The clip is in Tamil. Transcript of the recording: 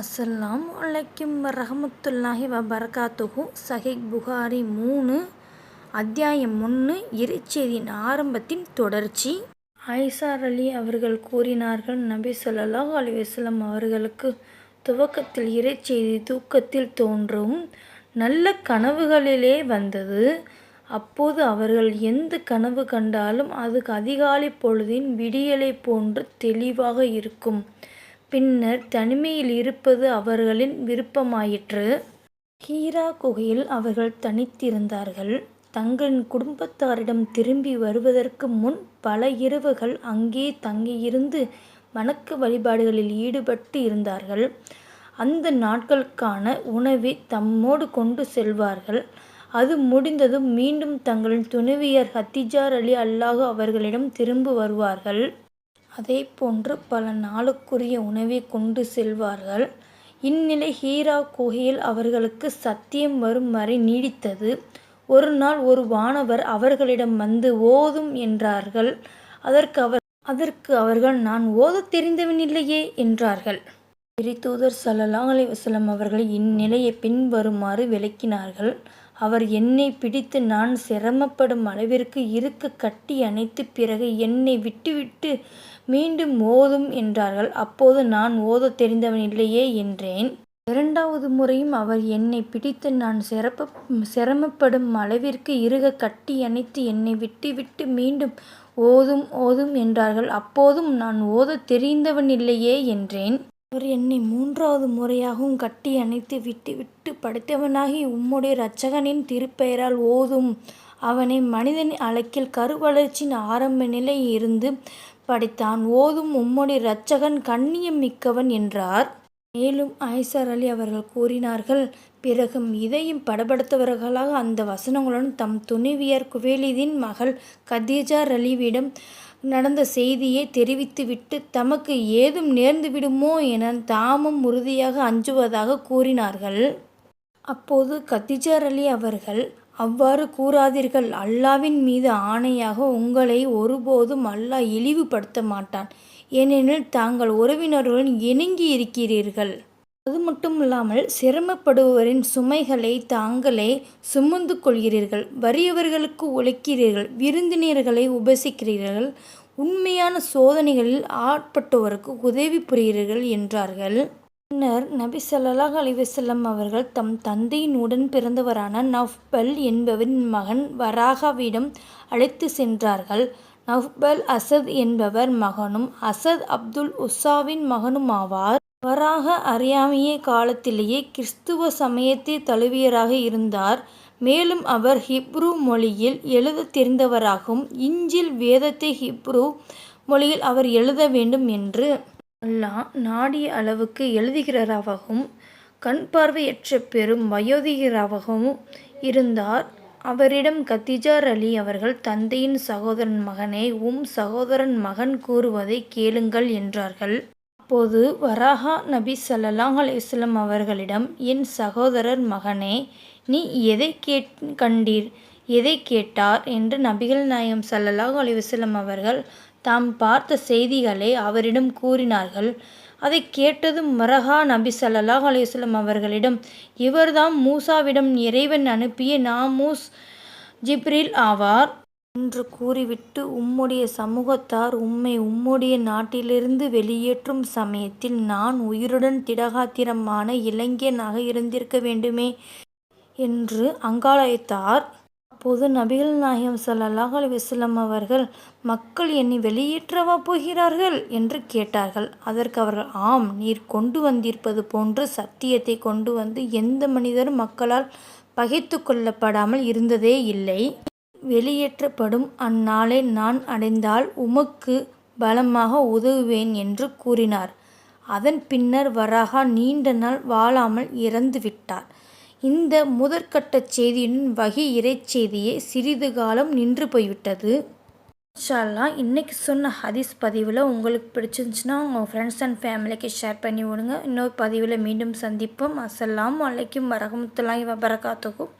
அஸ்லாம் வலைக்கும் ரஹமத்துல்லாஹி வபரகாத்துஹு. சஹிக் புகாரி மூணு அத்தியாயம் ஒன்று இறைச்செய்தியின் ஆரம்பத்தின் தொடர்ச்சி. ஐசார் அலி அவர்கள் கூறினார்கள் நபி சொல்லாஹ் அலைஹி அவர்களுக்கு துவக்கத்தில் இறைச்செய்தி தூக்கத்தில் தோன்றும் நல்ல கனவுகளிலே வந்தது. அப்போது அவர்கள் எந்த கனவு கண்டாலும் அது அதிகாலை பொழுதின் விடியலை போன்று தெளிவாக இருக்கும். பின்னர் தனிமையில் இருப்பது அவர்களின் விருப்பமாயிற்று. ஹீரா குகையில் அவர்கள் தனித்திருந்தார்கள். தங்களின் குடும்பத்தாரிடம் திரும்பி வருவதற்கு முன் பல இரவுகள் அங்கே தங்கியிருந்து வணக்க வழிபாடுகளில் ஈடுபட்டு இருந்தார்கள். அந்த நாட்களுக்கான உணவை தம்மோடு கொண்டு செல்வார்கள். அது முடிந்ததும் மீண்டும் தங்களின் துணைவியர் ஹத்திஜார் அலி அல்லாஹு அவர்களிடம் திரும்ப வருவார்கள். அதே போன்று பல நாளுக்குரிய உணவை கொண்டு செல்வார்கள். இந்நிலை ஹீரா குகையில் அவர்களுக்கு சத்தியம் வரும் வரை நீடித்தது. ஒரு நாள் ஒரு வானவர் அவர்களிடம் வந்து ஓதும் என்றார்கள். அதற்கு அவர் அதற்கு அவர்கள் நான் ஓத தெரிந்தவன் இல்லையே என்றார்கள். பிரித்தூதர் சல்லல்லாஹ் அலி வசலம் அவர்கள் இந்நிலையை பின்வருமாறு விளக்கினார்கள். அவர் என்னை பிடித்து நான் சிரமப்படும் அளவிற்கு இருக்க கட்டி அணைத்து பிறகு என்னை விட்டுவிட்டு மீண்டும் ஓதும் என்றார்கள். அப்போது நான் ஓதத் தெரிந்தவன் இல்லையே என்றேன். இரண்டாவது முறையும் அவர் என்னை பிடித்து நான் சிறப்ப சிரமப்படும் அளவிற்கு இறுக கட்டி அணைத்து என்னை விட்டுவிட்டு மீண்டும் ஓதும் ஓதும் என்றார்கள். அப்போதும் நான் ஓதத் தெரிந்தவன் இல்லையே என்றேன். அவர் என்னை மூன்றாவது முறையாகவும் கட்டி அணைத்து விட்டு விட்டு படைத்தவனாகி உம்முடைய இரட்சகனின் திருப்பெயரால் ஓதும். அவனை மனிதன் அழக்கில் கருவளர்ச்சியின் ஆரம்ப நிலை இருந்து படைத்தான். ஓதும் உம்முடைய இரட்சகன் கண்ணியம் மிக்கவன் என்றார். மேலும் ஐசர் அலி அவர்கள் கூறினார்கள் பிறகு இதையும் படப்படுத்தவர்களாக அந்த வசனங்களுடன் தம் துணைவியர் குவேலிதின் மகள் கதீஜா ரலிவிடம் நடந்த செய்தியை தெரிவித்துவிட்டு தமக்கு ஏதும் நேர்ந்து விடுமோ என தாமும் உறுதியாக அஞ்சுவதாக கூறினார்கள். அப்போது கத்திஜார் அலி அவர்கள் அவ்வாறு கூறாதீர்கள். அல்லாவின் மீது ஆணையாக உங்களை ஒருபோதும் அல்லாஹ் இழிவுபடுத்த மாட்டான். ஏனெனில் தாங்கள் உறவினர்களுடன் இணங்கி இருக்கிறீர்கள். அது மட்டுமில்லாமல் சிரமப்படுபவரின் சுமைகளை தாங்களே சுமந்து கொள்கிறீர்கள். வறியவர்களுக்கு உழைக்கிறீர்கள். விருந்தினர்களை உபசிக்கிறீர்கள். உண்மையான சோதனைகளில் ஆட்பட்டவருக்கு உதவி புரிகிறீர்கள் என்றார்கள். பின்னர் நபி சல்லாஹ் அலிவசல்லம் அவர்கள் தம் தந்தையின் உடன் பிறந்தவரான நஃபல் என்பவரின் மகன் வராகாவிடம் அழைத்து சென்றார்கள். நஃபல் அசத் என்பவர் மகனும் அசத் அப்துல் உஸாவின் மகனுமாவார். அவராக வராக அறியாமைய காலத்திலேயே கிறிஸ்துவ சமயத்தை தழுவியராக இருந்தார். மேலும் அவர் ஹிப்ரு மொழியில் எழுத தெரிந்தவராகவும் இஞ்சில் வேதத்தை ஹிப்ரு மொழியில் அவர் எழுத வேண்டும் என்று அல்லாஹ் நாடிய அளவுக்கு எழுதுகிறாராகவும் கண் பார்வையற்ற பெரும் வயோதிகராகவும் இருந்தார். அவரிடம் கத்திஜார் அலி அவர்கள் தந்தையின் சகோதரன் மகனே உம் சகோதரன் மகன் கூறுவதை கேளுங்கள் என்றார்கள். அப்போது வராஹா நபி சல்லாஹ் அலிஸ்லம் அவர்களிடம் என் சகோதரர் மகனே நீ எதை கேட் கண்டீர்? எதை கேட்டார்? என்று நபிகள் நாயம் சல்லல்லாஹ் அலிவசல்லம் அவர்கள் தாம் பார்த்த செய்திகளை அவரிடம் கூறினார்கள். அதை கேட்டதும் மரஹா நபி சல்லாஹ் அலையுஸ்லம் அவர்களிடம் இவர்தான் மூசாவிடம் இறைவன் அனுப்பிய நாமூஸ் ஜிப்ரில் ஆவார்? என்று கூறிவிட்டு உம்முடைய சமூகத்தார் உம்மை உம்முடைய நாட்டிலிருந்து வெளியேற்றும் சமயத்தில் நான் உயிருடன் திடகாத்திரமான இளைஞனாக இருந்திருக்க வேண்டுமே என்று அங்காளயத்தார் அப்போது நபிகள் நாயகம் சல்லாஹ் அலி அவர்கள் மக்கள் என்னை வெளியேற்றவா போகிறார்கள்? என்று கேட்டார்கள். அதற்கு அவர்கள் ஆம் நீர் கொண்டு வந்திருப்பது போன்று சத்தியத்தை கொண்டு வந்து எந்த மனிதரும் மக்களால் பகைத்து கொள்ளப்படாமல் இருந்ததே இல்லை. வெளியேற்றப்படும் அந்நாளை நான் அடைந்தால் உமக்கு பலமாக உதவுவேன் என்று கூறினார். அதன் பின்னர் வராகா நீண்ட நாள் வாழாமல் இறந்து விட்டார் இந்த முதற்கட்ட செய்தியின் வகி இறைச்செய்தியே சிறிது காலம் நின்று போய்விட்டது. இன்ஷால்லா இன்றைக்கி சொன்ன ஹதீஸ் பதிவில் உங்களுக்கு பிடிச்சிருந்துச்சுன்னா உங்கள் ஃப்ரெண்ட்ஸ் அண்ட் ஃபேமிலிக்கு ஷேர் பண்ணி விடுங்க. இன்னொரு பதிவில் மீண்டும் சந்திப்போம். அஸ்ஸலாம் வலைக்கும் வரகமுத்துலாம் வரகாத்துக்கும்